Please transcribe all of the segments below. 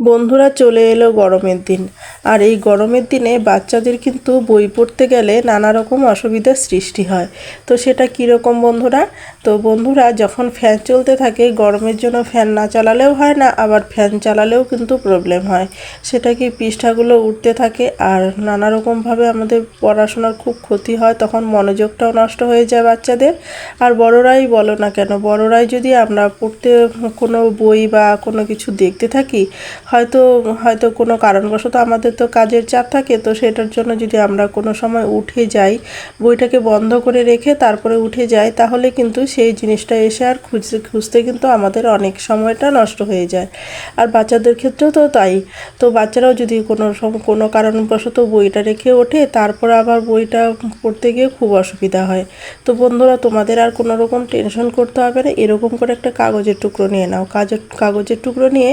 বন্ধুরা চলে এলো গরমের দিন। আর এই গরমের দিনে বাচ্চাদের কিন্তু বই পড়তে গেলে নানা রকম অসুবিধার সৃষ্টি হয়। তো সেটা কীরকম বন্ধুরা? তো বন্ধুরা, যখন ফ্যান চলতে থাকে, গরমের জন্য ফ্যান না চালালেও হয় না, আবার ফ্যান চালালেও কিন্তু প্রবলেম হয়। সেটা কি পৃষ্ঠাগুলো উঠতে থাকে, আর নানা রকমভাবে আমাদের পড়াশোনার খুব ক্ষতি হয়, তখন মনোযোগটাও নষ্ট হয়ে যায় বাচ্চাদের। আর বড়রাই বলো না কেন, বড়রাই যদি আমরা পড়তে কোনো বই বা কোনো কিছু দেখতে থাকি হয়তো হয়তো কোনো কারণবশত আমাদের তো কাজের চাপ থাকে, তো সেটার জন্য যদি আমরা কোনো সময় উঠে যাই, বইটাকে বন্ধ করে রেখে তারপরে উঠে যাই, তাহলে কিন্তু সেই জিনিসটা এসে আর খুঁজতে খুঁজতে কিন্তু আমাদের অনেক সময়টা নষ্ট হয়ে যায়। আর বাচ্চাদের ক্ষেত্রেও তো তাই। তো বাচ্চারাও যদি কোনো কোনো কারণবশত বইটা রেখে ওঠে, তারপর আবার বইটা পড়তে গিয়ে খুব অসুবিধা হয়। তো বন্ধুরা, তোমাদের আর কোনো রকম টেনশন করতে হবে না, এরকম করে একটা কাগজের টুকরো নিয়ে নাও। কাজের কাগজের টুকরো নিয়ে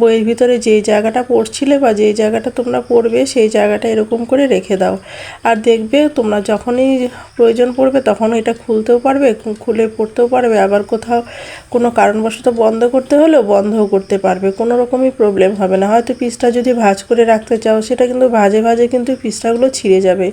বইয়ের ভিতরে যেই জায়গাটা পড়ছিলে বা যেই জায়গাটা তোমরা পড়বে, সেই জায়গাটা এরকম করে রেখে দাও। আর দেখবে তোমরা যখনই প্রয়োজন পড়বে তখন এটা খুলতেও পারবে খুলে পড়তেও পারবে। আবার কোথাও কোনো কারণবশত বন্ধ করতে হলেও বন্ধও করতে পারবে। কোনো রকমই প্রবলেম হবে না। হয়তো পিসটা যদি ভাঁজ করে রাখতে চাও, সেটা কিন্তু ভাজে ভাজে কিন্তু পিসটাগুলো ছিঁড়ে যাবে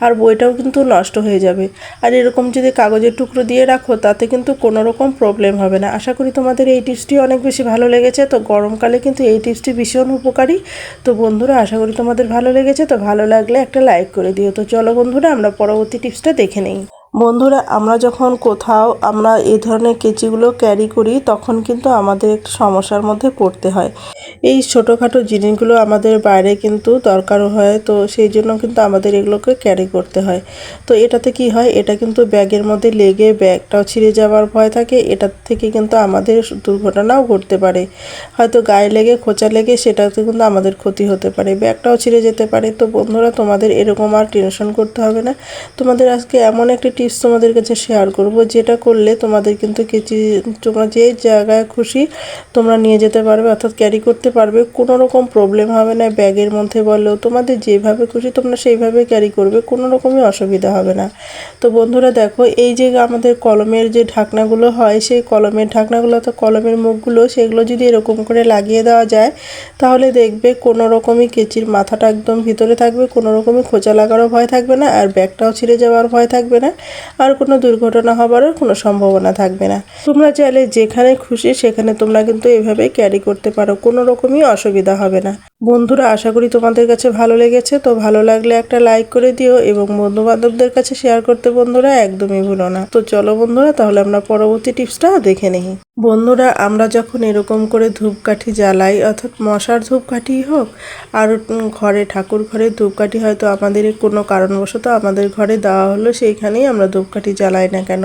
আর বইটাও কিন্তু নষ্ট হয়ে যাবে। আর এরকম যদি কাগজের টুকরো দিয়ে রাখো, তাতে কিন্তু কোনো রকম প্রবলেম হবে না। আশা করি তোমাদের এই টিপসটি অনেক বেশি ভালো লেগেছে। তো গরমকালে কিন্তু এই টিপসটি ভীষণ উপকারী। তো বন্ধুরা, আশা করি তোমাদের ভালো লেগেছে। তো ভালো লাগলে একটা লাইক করে দিও। তো চলো বন্ধুরা, আমরা পরবর্তী টিপসটা দেখে নেই। বন্ধুরা, আমরা যখন কোথাও আমরা এই ধরনের কেচিগুলো ক্যারি করি, তখন কিন্তু আমাদের একটু সমস্যার মধ্যে পড়তে হয়। এই ছোটোখাটো জিনিসগুলো আমাদের বাইরে কিন্তু দরকারও হয়, তো সেই জন্য কিন্তু আমাদের এগুলোকে ক্যারি করতে হয়। তো এটাতে কি হয়, এটা কিন্তু ব্যাগের মধ্যে লেগে ব্যাগটাও ছিঁড়ে যাওয়ার ভয় থাকে এটার থেকে কিন্তু আমাদের দুর্ঘটনাও ঘটতে পারে। হয়তো গায়ে লেগে, খোঁচা লেগে, সেটাতে কিন্তু আমাদের ক্ষতি হতে পারে, ব্যাগটাও ছিঁড়ে যেতে পারে। তো বন্ধুরা, তোমাদের এরকম আর টেনশন করতে হবে না। তোমাদের আজকে এমন একটা টিপস তোমাদের কাছে শেয়ার করব, যেটা করলে তোমাদের কিন্তু কিছু তোমরা যে জায়গায় খুশি তোমরা নিয়ে যেতে পারবে, অর্থাৎ ক্যারি করতে পারবে কোনো রকম প্রবলেম হবে না, ব্যাগের মধ্যে বলো, তোমাদের যেভাবে খুশি তোমরা সেইভাবে ক্যারি করবে কোনো রকমই অসুবিধা হবে না। তো বন্ধুরা দেখো, এই যে আমাদের কলমের যে ঢাকনাগুলো হয়, সেই কলমের ঢাকনাগুলো তো কলমের মুখগুলো, সেগুলো যদি এরকম করে লাগিয়ে দেওয়া যায়, তাহলে দেখবে কোনো রকমই কেচির মাথাটা একদম ভিতরে থাকবে কোনো রকমই খোঁচা লাগারও ভয় থাকবে না, আর ব্যাগটাও ছিঁড়ে যাওয়ার ভয় থাকবে না, আর কোনো দুর্ঘটনা হবারও কোনো সম্ভাবনা থাকবে না। তোমরা চাইলে যেখানে খুশি সেখানে তোমরা কিন্তু এভাবে ক্যারি করতে পারো কোনো রকমই অসুবিধা হবে না। বন্ধুরা, আশা করি তোমাদের কাছে ভালো লেগেছে। তো ভালো লাগলে একটা লাইক করে দিও এবং বন্ধু বান্ধবদের কাছে শেয়ার করতে বন্ধুরা একদমই ভুলো না। তো চলো বন্ধুরা, তাহলে আমরা পরবর্তী টিপসটা দেখে নিই। বন্ধুরা, আমরা যখন এরকম করে ধূপকাঠি জ্বালাই, অর্থাৎ মশার ধূপকাঠি হোক, আর ঘরে, ঠাকুর ঘরে ধূপকাঠি হয়তো আমাদের কোনো কারণবশত আমাদের ঘরে দেওয়া হলো, সেইখানেই আমরা ধূপকাঠি জ্বালাই না কেন?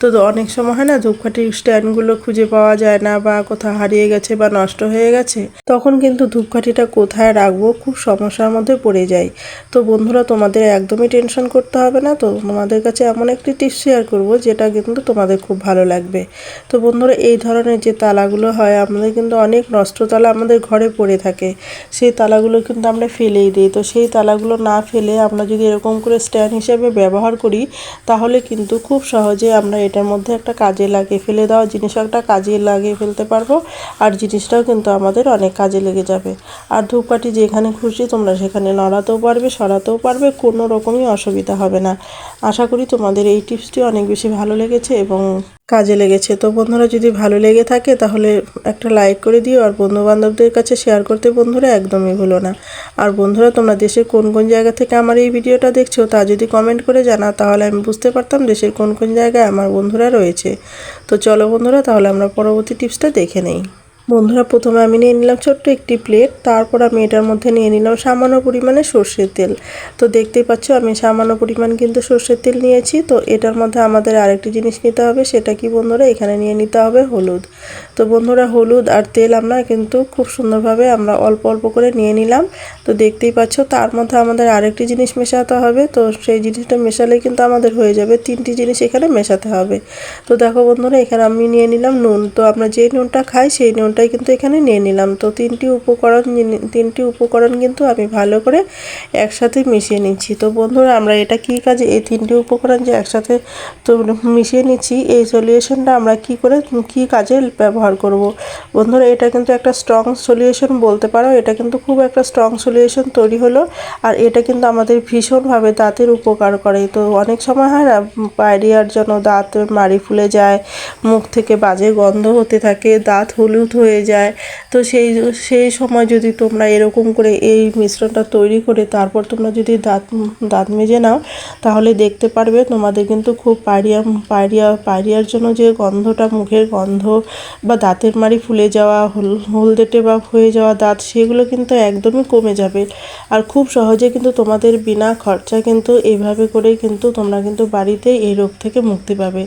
তো তো অনেক সময় হয় না ধূপকাঠির স্ট্যান্ডগুলো খুঁজে পাওয়া যায় না বা কোথাও হারিয়ে গেছে বা নষ্ট হয়ে গেছে। তখন কিন্তু ধূপকাঠিটা কোথায় রাখব? খুব সমস্যার মধ্যে পড়ে যাই। তো বন্ধুরা, তোমাদের একদমই টেনশন করতে হবে না। তো তোমাদের কাছে এমন একটি টিপস শেয়ার করব, যেটা কিন্তু তোমাদের খুব ভালো লাগবে। তো বন্ধুরা, এই ধরনের যে তালাগুলো হয়, আমাদের কিন্তু অনেক নষ্ট তালা আমাদের ঘরে পড়ে থাকে। সেই তালাগুলো কিন্তু আমরা ফেলেই দিই। তো সেই তালাগুলো না ফেলে আমরা যদি এরকম করে স্ট্যান্ড হিসেবে ব্যবহার করি, তাহলে কিন্তু খুব সহজে আমরা এটার মধ্যে একটা কাজে লাগে ফেলে দেওয়া জিনিস একটা কাজে লাগিয়ে ফেলতে পারব। আর জিনিসটাও কিন্তু আমাদের অনেক কাজে লেগে যাবে। আর ধূপকাঠি যেখানে খুশি তোমরা সেখানে নড়াতেও পারবে, সরাতেও পারবে, কোনো রকমই অসুবিধা হবে না। আশা করি তোমাদের এই টিপসটি অনেক বেশি ভালো লেগেছে এবং কাজে লেগেছে। তো বন্ধুরা, যদি ভালো লেগে থাকে তাহলে একটা লাইক করে দিও আর বন্ধু বান্ধবদের কাছে শেয়ার করতে বন্ধুরা একদমই ভুলো না। আর বন্ধুরা, তোমরা দেশের কোন কোন জায়গা থেকে আমার এই ভিডিওটা দেখছ তা যদি কমেন্ট করে জানা তাহলে আমি বুঝতে পারতাম দেশের কোন কোন জায়গায় আমার বন্ধুরা রয়েছে। তো চলো বন্ধুরা, তাহলে আমরা পরবর্তী টিপসটা দেখে নেই। বন্ধুরা, প্রথমে আমি নিয়ে নিলাম ছোট্ট একটি প্লেট তারপর আমি এটার মধ্যে নিয়ে নিলাম সামান্য পরিমাণে সর্ষের তেল। তো দেখতেই পাচ্ছ, আমি সামান্য পরিমাণ কিন্তু সর্ষের তেল নিয়েছি। তো এটার মধ্যে আমাদের আরেকটি জিনিস নিতে হবে, সেটা কি বন্ধুরা, এখানে নিয়ে নিতে হবে হলুদ। তো বন্ধুরা, হলুদ আর তেল আমরা কিন্তু খুব সুন্দরভাবে আমরা অল্প অল্প করে নিয়ে নিলাম। তো দেখতেই পাচ্ছ, তার মধ্যে আমাদের আরেকটি জিনিস মেশাতে হবে। তো সেই জিনিসটা মেশালেই কিন্তু আমাদের হয়ে যাবে তিনটি জিনিস এখানে মেশাতে হবে। তো দেখো বন্ধুরা, এখানে আমি নিয়ে নিলাম নুন। তো আমরা যে নুনটা খাই, সেই নুনটাই কিন্তু এখানে নিয়ে নিলাম। তো তিনটি উপকরণ তিনটি উপকরণ কিন্তু আমি ভালো করে একসাথে মিশিয়ে নিচ্ছি। তো বন্ধুরা, আমরা এটা কি কাজে, এই তিনটি উপকরণ যে একসাথে তো মিশিয়ে নিচ্ছি, এই সলিউশনটা আমরা কি করে, কি কাজে ব্যবহার করব? বন্ধুরা, এটা কিন্তু একটা স্ট্রং সলিউশন বলতে পারো। এটা কিন্তু খুব একটা স্ট্রং সলিউশন তৈরি হলো আর এটা কিন্তু আমাদের ভীষণভাবে দাঁতের উপকার করে। তো অনেক সময় হয় না, পায়রিয়ার জন্য দাঁত মাড়ি ফুলে যায়, মুখ থেকে বাজে গন্ধ হতে থাকে, দাঁত হলুদ হয়ে যায়। তো সেই সেই সময় যদি তোমরা এরকম করে এই মিশ্রণটা তৈরি করে তারপর তোমরা যদি দাঁত দাঁত মেজে নাও, তাহলে দেখতে পারবে তোমাদের কিন্তু খুব পায়রিয়া পায়রিয়া, পায়রিয়ার জন্য যে গন্ধটা, মুখের গন্ধ বা দাঁতের মারি ফুলে যাওয়া, হল, হলদেটে বা হয়ে যাওয়া দাঁত, সেগুলো কিন্তু একদমই কমে যাবে। আর খুব সহজে কিন্তু তোমাদের বিনা খরচা কিন্তু এইভাবে করেই কিন্তু তোমরা কিন্তু বাড়িতে এই রোগ থেকে মুক্তি পাবে।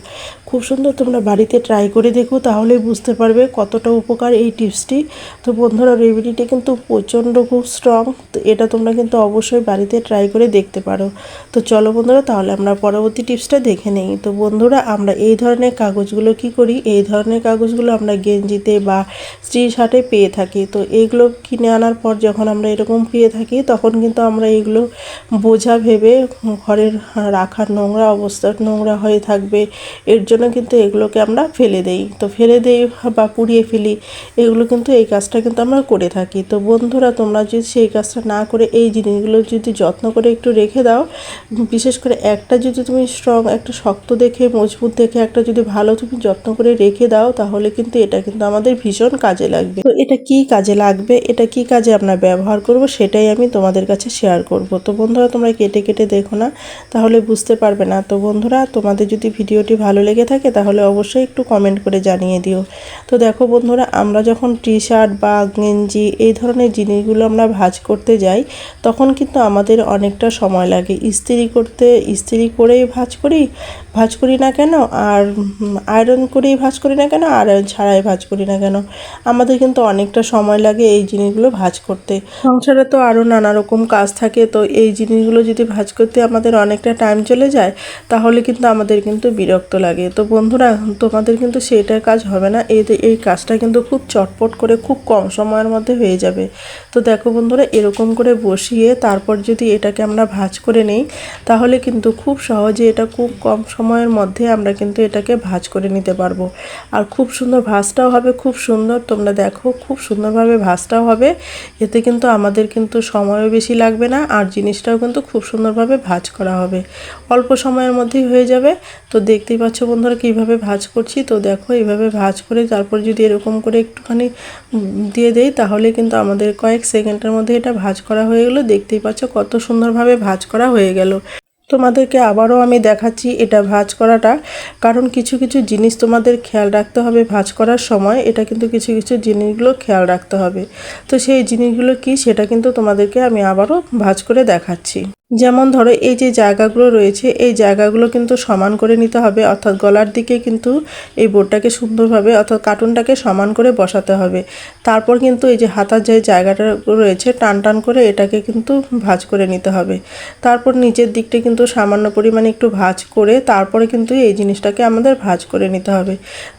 খুব সুন্দর তোমরা বাড়িতে ট্রাই করে দেখো, তাহলেই বুঝতে পারবে কতটা উপকার এই টিপসটি। তো বন্ধুরা, রেমেডিটি কিন্তু প্রচণ্ড খুব স্ট্রং তো এটা তোমরা কিন্তু অবশ্যই বাড়িতে ট্রাই করে দেখতে পারো। তো চলো বন্ধুরা, তাহলে আমরা পরবর্তী টিপসটা দেখে নেই। তো বন্ধুরা, আমরা এই ধরনের কাগজগুলো কি করি? এই ধরনের কাগজগুলো আমরা গেঞ্জিতে বা স্ত্রী শার্টে পেয়ে থাকি। তো এইগুলো কিনে আনার পর যখন আমরা এরকম পেয়ে থাকি, তখন কিন্তু আমরা এগুলো বোঝা ভেবে ঘরের রাখার নোংরা অবস্থা, নোংরা হয়ে থাকবে। এর জন্য কিন্তু এগুলোকে আমরা ফেলে দেই। তো ফেলে দেই বা পুড়িয়ে ফেলি। এগুলো কিন্তু এই কাজটা কিন্তু আমরা করে থাকি। তো বন্ধুরা, তোমরা যদি সেই কাজটা না করে এই জিনিসগুলো যদি যত্ন করে একটু রেখে দাও, বিশেষ করে একটা যদি তুমি স্ট্রং একটা শক্ত দেখে, মজবুত দেখে, একটা যদি ভালো তুমি যত্ন করে রেখে দাও, তাহলে কিন্তু এটা কিন্তু আমাদের ভীষণ কাজে লাগবে। তো এটা কি কাজে লাগবে, এটা কি কাজে আমরা ব্যবহার করব, সেটাই আমি তোমাদের কাছে শেয়ার করব। তো বন্ধুরা, তোমরা কেটে কেটে দেখো না, তাহলে বুঝতে পারবে না। তো বন্ধুরা, তোমাদের যদি ভিডিওটি ভালো লেগে থাকে, তাহলে অবশ্যই একটু কমেন্ট করে জানিয়ে দিও। তো দেখো বন্ধুরা আমরা যখন টি শার্ট বা গেঞ্জি এই ধরনের জিনিসগুলো আমরা ভাঁজ করতে যাই, তখন কিন্তু আমাদের অনেকটা সময় লাগে। ইস্ত্রি করতে, ইস্ত্রি করেই ভাঁজ করি, ভাজ করি না কেন? আর আয়রন করেই ভাজ করি না কেন? আর ছাড়াই ভাজ করি না কেন? আমাদের কিন্তু অনেকটা সময় লাগে এই জিনিসগুলো ভাজ করতে। সংসারে তো আরও নানা রকম কাজ থাকে, তো এই জিনিসগুলো যদি ভাঁজ করতে আমাদের অনেকটা টাইম চলে যায়, তাহলে কিন্তু আমাদের কিন্তু বিরক্ত লাগে। তো বন্ধুরা, তোমাদের কিন্তু সেইটার কাজ হবে না। এই এই কাজটা কিন্তু খুব চটপট করে খুব কম সময়ের মধ্যে হয়ে যাবে। তো দেখো বন্ধুরা, এরকম করে বসিয়ে তারপর যদি এটাকে আমরা ভাঁজ করে নেই, তাহলে কিন্তু খুব সহজে এটা খুব কম সময়ের মধ্যে আমরা কিন্তু এটাকে ভাজ করে নিতে পারব। আর খুব সুন্দর ভাজটাও হবে, খুব সুন্দর, তোমরা দেখো খুব সুন্দরভাবে ভাজটাও হবে। এতে কিন্তু আমাদের কিন্তু সময়ও বেশি লাগবে না, আর জিনিসটাও কিন্তু খুব সুন্দরভাবে ভাজ করা হবে। অল্প সময়ের মধ্যেই হয়ে যাবে। তো দেখতেই পাচ্ছ বন্ধুরা, কীভাবে ভাজ করছি। তো দেখো এইভাবে ভাজ করে তারপর যদি এরকম করে একটুখানি দিয়ে দেই, তাহলে কিন্তু আমাদের কয়েক সেকেন্ডের মধ্যে এটা ভাজ করা হয়ে গেলো। দেখতেই পাচ্ছ কত সুন্দরভাবে ভাজ করা হয়ে গেল। তোমাদেরকে আবারও আমি দেখাচ্ছি এটা ভাজ করাটা, কারণ কিছু কিছু জিনিস তোমাদের খেয়াল রাখতে হবে ভাঁজ করার সময়। এটা কিন্তু কিছু কিছু জিনিসগুলো খেয়াল রাখতে হবে। তো সেই জিনিসগুলো কি সেটা কিন্তু তোমাদেরকে আমি আবারও ভাঁজ করে দেখাচ্ছি। যেমন ধরো এই যে জায়গাগুলো রয়েছে, এই জায়গাগুলো কিন্তু সমান করে নিতে হবে, অর্থাৎ গলার দিকে কিন্তু এই বোর্ডটাকে সুন্দরভাবে, অর্থাৎ কার্টুনটাকে সমান করে বসাতে হবে। তারপর কিন্তু এই যে হাতার যে জায়গাটা রয়েছে, টান টান করে এটাকে কিন্তু ভাঁজ করে নিতে হবে। তারপর নিচের দিকটা কিন্তু সামান্য পরিমাণে একটু ভাঁজ করে, তারপরে কিন্তু এই জিনিসটাকে আমাদের ভাঁজ করে নিতে হবে।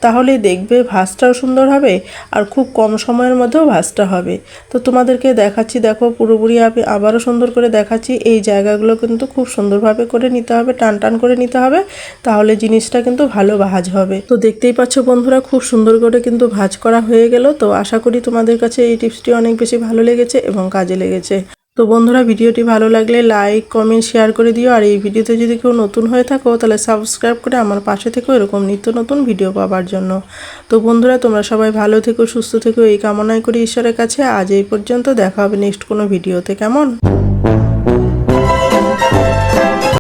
তাহলেই দেখবে ভাঁজটাও সুন্দর হবে, আর খুব কম সময়ের মধ্যেও ভাঁজটা হবে। তো তোমাদেরকে দেখাচ্ছি, দেখো পুরোপুরি আমি আবারও সুন্দর করে দেখাচ্ছি, এই জায়গাগুলো কিন্তু খুব সুন্দরভাবে করে নিতে হবে, টান টান করে নিতে হবে, তাহলে জিনিসটা কিন্তু ভালো ভাজ হবে। তো দেখতেই পাচ্ছ বন্ধুরা, খুব সুন্দর করে কিন্তু ভাঁজ করা হয়ে গেল। তো আশা করি তোমাদের কাছে এই টিপসটি অনেক বেশি ভালো লেগেছে এবং কাজে লেগেছে। তো বন্ধুরা, ভিডিওটি ভালো লাগলে লাইক, কমেন্ট, শেয়ার করে দিও। আর এই ভিডিওতে যদি কেউ নতুন হয়ে থাকো, তাহলে সাবস্ক্রাইব করে আমার পাশে থেকো এরকম নিত্য নতুন ভিডিও পাওয়ার জন্য। তো বন্ধুরা, তোমরা সবাই ভালো থেকো, সুস্থ থেকো। এই কামনাই করি ঈশ্বরের কাছে। আজ এই পর্যন্ত দেখা হবে নেক্সট কোনো ভিডিওতে। কেমন?